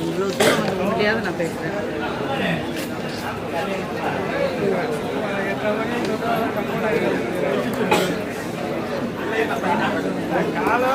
இவ்வளோ தூரம் வந்து முடியாது நான் பேசுகிறேன் கேமரா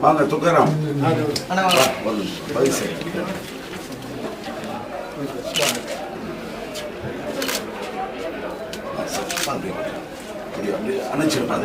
வாங்க துக்காராம் வயசு அணைச்சிருப்பாங்க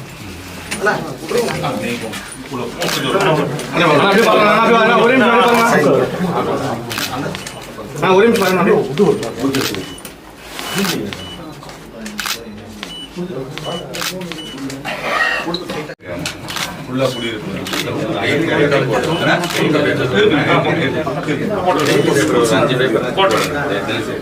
இல்ல, இல்ல, ஃபுல்லா குடியிருப்பு அஞ்சு பேப்பர்